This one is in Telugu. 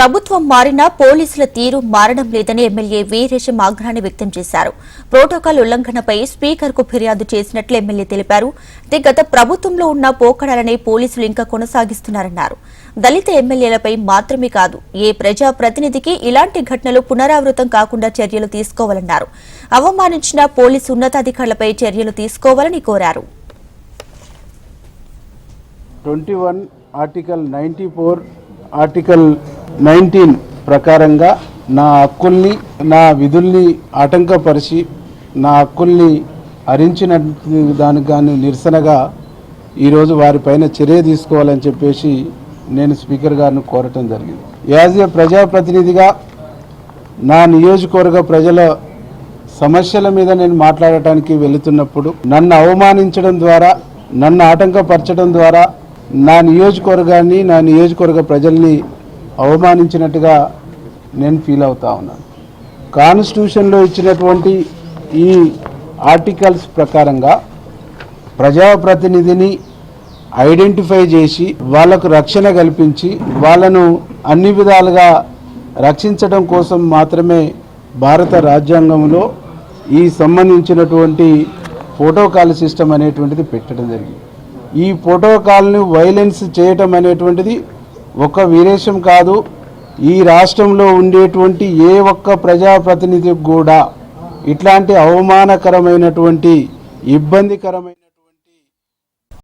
ప్రభుత్వం మారినా పోలీసుల తీరు మారడం లేదని ఎమ్మెల్యే వీరేశం ఆగ్రహాన్ని వ్యక్తం చేశారు. ప్రోటోకాల్ ఉల్లంఘనపై స్పీకర్కు ఫిర్యాదు చేసినట్లు ఎమ్మెల్యే తెలిపారు. అయితే గత ప్రభుత్వంలో ఉన్న పోకడాలనే పోలీసులు ఇంకా కొనసాగిస్తున్నారన్నారు. దళిత ఎమ్మెల్యేలపై మాత్రమే కాదు ఏ ప్రజా ప్రతినిధికి ఇలాంటి ఘటనలు పునరావృతం కాకుండా చర్యలు తీసుకోవాలన్నారు. అవమానించిన పోలీసు ఉన్నతాధికారులపై చర్యలు తీసుకోవాలని కోరారు. Twenty one article ninety four article nineteen ప్రకారంగా నా హక్కుల్ని నా విధుల్ని ఆటంకపరిచి నా హక్కుల్ని హరించిన దానికి కానీ నిరసనగా ఈరోజు వారిపైన చర్య తీసుకోవాలని చెప్పేసి నేను స్పీకర్ గారిని కోరటం జరిగింది. యాజ్ ఏ ప్రజాప్రతినిధిగా నా నియోజకవర్గ ప్రజల సమస్యల మీద నేను మాట్లాడటానికి వెళుతున్నప్పుడు నన్ను అవమానించడం ద్వారా నన్ను ఆటంకపరచడం ద్వారా నా నియోజకవర్గాన్ని నా నియోజకవర్గ ప్రజల్ని అవమానించినట్టుగా నేను ఫీల్ అవుతా ఉన్నాను. కాన్స్టిట్యూషన్లో ఇచ్చినటువంటి ఈ ఆర్టికల్స్ ప్రకారంగా ప్రజాప్రతినిధిని ఐడెంటిఫై చేసి వాళ్ళకు రక్షణ కల్పించి వాళ్ళను అన్ని విధాలుగా రక్షించడం కోసం మాత్రమే భారత రాజ్యాంగంలో ఈ సంబంధించినటువంటి ప్రోటోకాల్ సిస్టమ్ అనేటువంటిది పెట్టడం జరిగింది. ఈ ప్రోటోకాల్ని వైలెన్స్ చేయటం అనేటువంటిది ఒక విరేషం కాదు. ఈ రాష్ట్రంలో ఉండేటువంటి ఏ ఒక్క ప్రజాప్రతినిధికి కూడా ఇట్లాంటి అవమానకరమైనటువంటి ఇబ్బందికరమైన